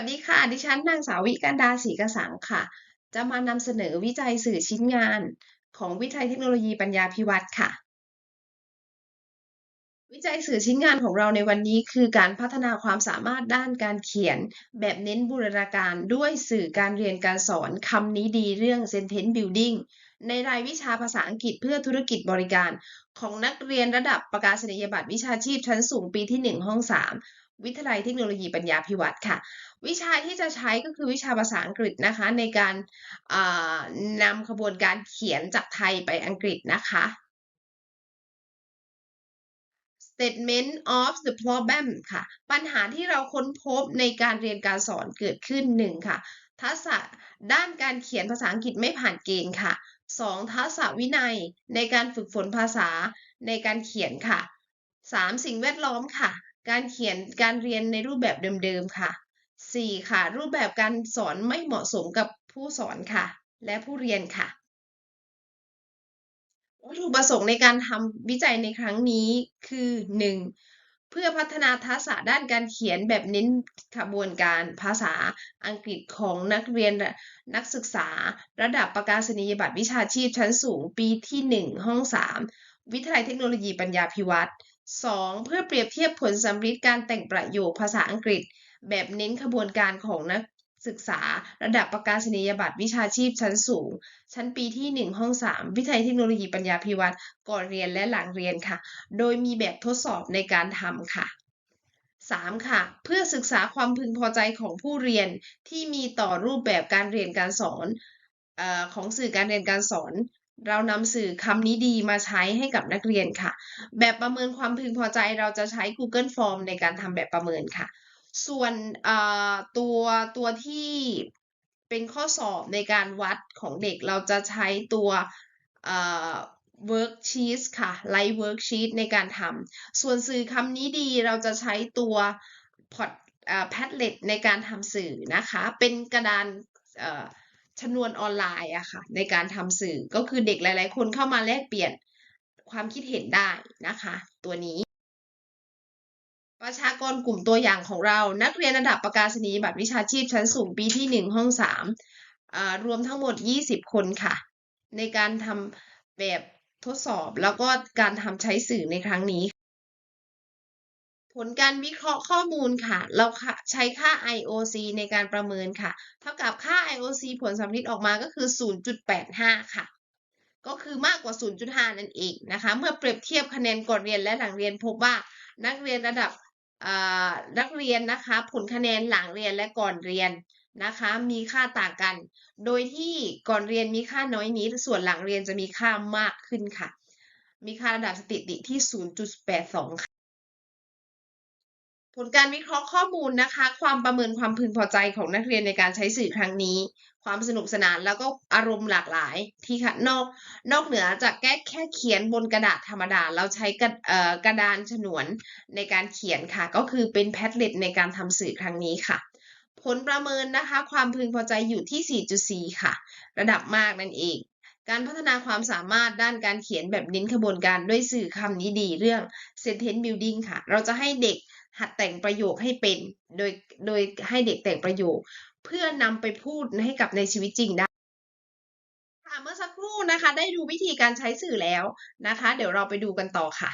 วัสดีค่ะ ดิฉันนางสาววิกันดาศรีกสังค่ะ จะมานำเสนอวิจัยสื่อชิ้นงาน ของวิจัยเทคโนโลยีปัญญาพิวัตรค่ะ วิจัยสื่อชิ้นงานของเราในวันนี้คือการพัฒนาความสามารถด้านการเขียน แบบเน้นบูรณาการด้วยสื่อการเรียนการสอนคำนี้ดีเรื่อง sentence building ในรายวิชาภาษาอังกฤษเพื่อธุรกิจบริการ ของนักเรียนระดับประกาศนียบัตรวิชาชีพชั้นสูงปีที่ 1 ห้อง 3 วิทยาลัยเทคโนโลยีปัญญาพิวัตรค่ะ วิชาที่จะใช้ก็คือวิชาภาษาอังกฤษนะคะ ในการนำขบวนการเขียนจากไทยไปอังกฤษนะคะ statement of the problem ค่ะ ปัญหาที่เราค้นพบในการเรียนการสอนเกิดขึ้นหนึ่งค่ะ ทักษะด้านการเขียนภาษาอังกฤษไม่ผ่านเกณฑ์ค่ะ 2. ทักษะวินัยในการฝึกฝนภาษาในการเขียนค่ะ 3. สิ่งแวดล้อมค่ะ การเขียนการเรียนในรูปแบบเดิมๆค่ะ 4. ค่ะ รูปแบบการสอนไม่เหมาะสมกับผู้สอนค่ะ และผู้เรียนค่ะวัตถุประสงค์ในการทำวิจัยในครั้งนี้คือ 1. เพื่อพัฒนาทักษะด้านการเขียนแบบเน้นขบวนการภาษาอังกฤษของนักเรียนนักศึกษา ระดับประกาศนียบัตรวิชาชีพชั้นสูงปีที่ 1 ห้อง 3 วิทยาลัยเทคโนโลยีปัญญาพิวัตร 2. เพื่อเปรียบเทียบผลสำริดการแต่งประโยคภาษาอังกฤษ แบบเน้นขบวนการของนักศึกษา ระดับประกาศนียบัตรวิชาชีพชั้นสูง ชั้นปีที่ 1 ห้อง 3 วิทยาลัยเทคโนโลยีปัญญาพิวัตรก่อนเรียนและหลังเรียนค่ะ โดยมีแบบทดสอบในการทำค่ะ 3. ค่ะ เพื่อศึกษาความพึงพอใจของผู้เรียนที่มีต่อรูปแบบการเรียนการสอนอของสื่อการเรียนการสอน เรานำสื่อคำนี้ดีมาใช้ให้กับนักเรียนค่ะ แบบประเมินความพึงพอใจเราจะใช้ Google Form ในการทำแบบประเมินค่ะ ส่วนตัวตัวที่เป็นข้อสอบในการวัดของเด็กเราจะใช้ตัว worksheet ค่ะ live worksheet ในการทำส่วนสื่อคำนี้ดีเราจะใช้ตัว pod padlet ในการทำสื่อนะคะ เป็นกระดาน ชนวนออนไลน์อะค่ะในการทำสื่อก็คือเด็กหลาย ๆ คนเข้ามาแลกเปลี่ยนความคิดเห็นได้นะคะ ตัวนี้ ประชากรกลุ่มตัวอย่างของเรา นักเรียนระดับประกาศนียบัตรวิชาชีพชั้นสูงปีที่ 1 ห้อง3รวมทั้งหมด 20 คนค่ะ ในการทำแบบทดสอบแล้วก็การทำใช้สื่อในครั้งนี้ ผลการวิเคราะห์ข้อมูลค่ะ เราใช้ค่า IOC ในการประเมินค่ะ เท่ากับค่า IOC ผลสำลิดออกมาก็คือ 0.85 ค่ะ ก็คือมากกว่า 0.5 นั่นเองนะคะ เมื่อเปรียบเทียบคะแนนก่อนเรียนและหลังเรียนพบว่านักเรียนระดับนักเรียนนะคะ ผลคะแนนหลังเรียนและก่อนเรียนนะคะ มีค่าต่างกัน โดยที่ก่อนเรียนมีค่าน้อยนิด ส่วนหลังเรียนจะมีค่ามากขึ้นค่ะ มีค่าระดับสถิติที่ 0.82 ค่ะ ผลการวิเคราะห์ข้อมูลนะคะ ความประเมินความพึงพอใจของนักเรียนในการใช้สื่อครั้งนี้ ความสนุกสนานแล้วก็อารมณ์หลากหลายที่ค่ะนอกนอกเหนือจากแค่แค่เขียนบนกระดาษธรรมดา เราใช้กระกระดานฉนวนในการเขียนค่ะ ก็คือเป็นแพทเล็ตในการทำสื่อครั้งนี้ค่ะ ผลประเมินนะคะ ความพึงพอใจอยู่ที่ 4.4 ค่ะ ระดับมากนั่นเองการพัฒนาความสามารถด้านการเขียนแบบเน้นขบวนการด้วยสื่อคำนี้ดีเรื่อง sentence building ค่ะ เราจะให้เด็ก แต่งประโยคให้เป็น โดยโดยให้เด็กแต่งประโยค เพื่อนำไปพูดให้กับในชีวิตจริงได้ค่ะเมื่อสักครู่นะคะ ได้ดูวิธีการใช้สื่อแล้วนะคะ เดี๋ยวเราไปดูกันต่อค่ะ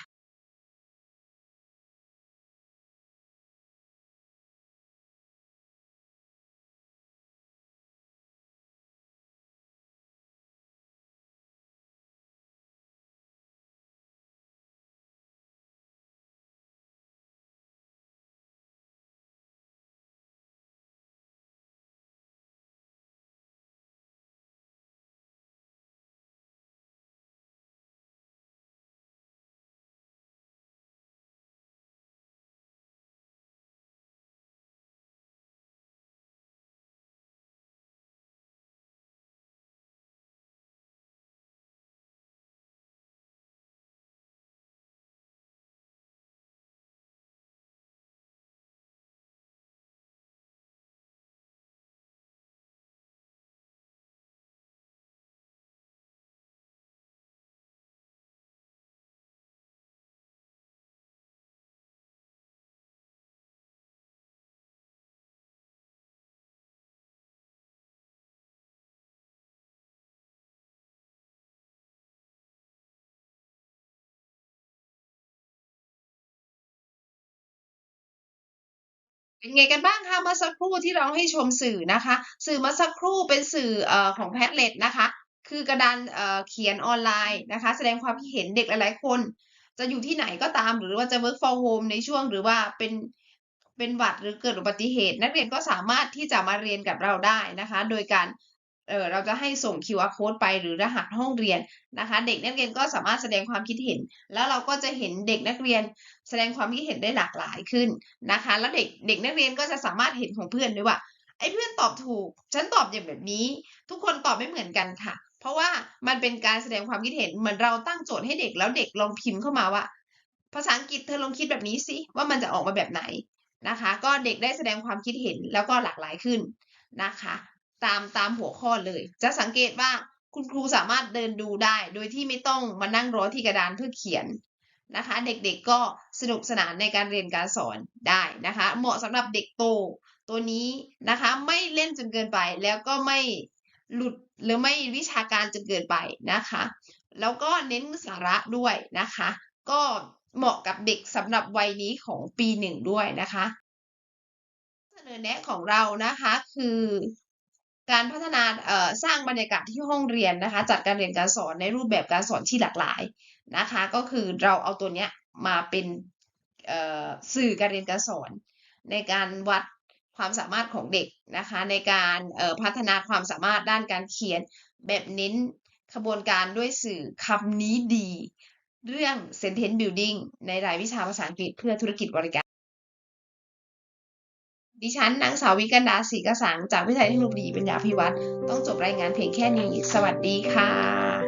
เป็นไงกันบ้างคะเมื่อสักครู่ที่เราให้ชมสื่อนะคะ สื่อเมื่อสักครู่เป็นสื่ออของแพทเล็ตนะคะ คือกระดานเเขียนออนไลน์นะคะ แสดงความคิดเห็นเด็กหลาย ๆ คน จะอยู่ที่ไหนก็ตามหรือว่าจะ work from home ในช่วงหรือว่าเป็นเป็นหวัดหรือเกิดอุบัติเหตุ นักเรียนก็สามารถที่จะมาเรียนกับเราได้นะคะ โดยการ เออเราจะให้ส่ง QR code ไปหรือรหัสห้องเรียนนะคะ เด็กนักเรียนก็สามารถแสดงความคิดเห็น แล้วเราก็จะเห็นเด็กนักเรียนแสดงความคิดเห็นได้หลากหลายขึ้นนะคะ แล้วเด็กเด็กนักเรียนก็จะสามารถเห็นของเพื่อนด้วยว่าไอ้เพื่อนตอบถูก ฉันตอบอย่างแบบนี้ ทุกคนตอบไม่เหมือนกันค่ะ เพราะว่ามันเป็นการแสดงความคิดเห็นเหมือนเราตั้งโจทย์ให้เด็กแล้วเด็กลองพิมพ์เข้ามาว่า ภาษาอังกฤษเธอลองคิดแบบนี้สิว่ามันจะออกมาแบบไหนนะคะ ก็เด็กได้แสดงความคิดเห็นแล้วก็หลากหลายขึ้นนะคะ ตามตามหัวข้อเลย จะสังเกตว่าคุณครูสามารถเดินดูได้ โดยที่ไม่ต้องมานั่งรอที่กระดานเพื่อเขียนนะคะ เด็กๆก็สนุกสนานในการเรียนการสอนได้นะคะ เหมาะสำหรับเด็กโตตัวนี้นะคะไม่เล่นจนเกินไปแล้วก็ไม่หลุดหรือไม่วิชาการจนเกินไปนะคะ แล้วก็เน้นสาระด้วยนะคะ ก็เหมาะกับเด็กสำหรับวัยนี้ของปีหนึ่งด้วยนะคะ เสนอแนะของเรานะคะคือ การพัฒนาสร้างบรรยากาศที่ห้องเรียนนะคะ จัดการเรียนการสอนในรูปแบบการสอนที่หลากหลายนะคะ ก็คือเราเอาตัวเนี้ยมาเป็นสื่อการเรียนการสอน ในการวัดความสามารถของเด็กนะคะ ในการพัฒนาความสามารถด้านการเขียน แบบเน้นขบวนการด้วยสื่อคำนี้ดี เรื่อง sentence building ในรายวิชาภาษาอังกฤษเพื่อธุรกิจบริการ ดิฉันนางสาววิกันดาศรีกระสังจากวิทยาลัยเทคโนโลยีปัญญาพิวัตรต้องจบรายงานเพียงแค่นี้ สวัสดีค่ะ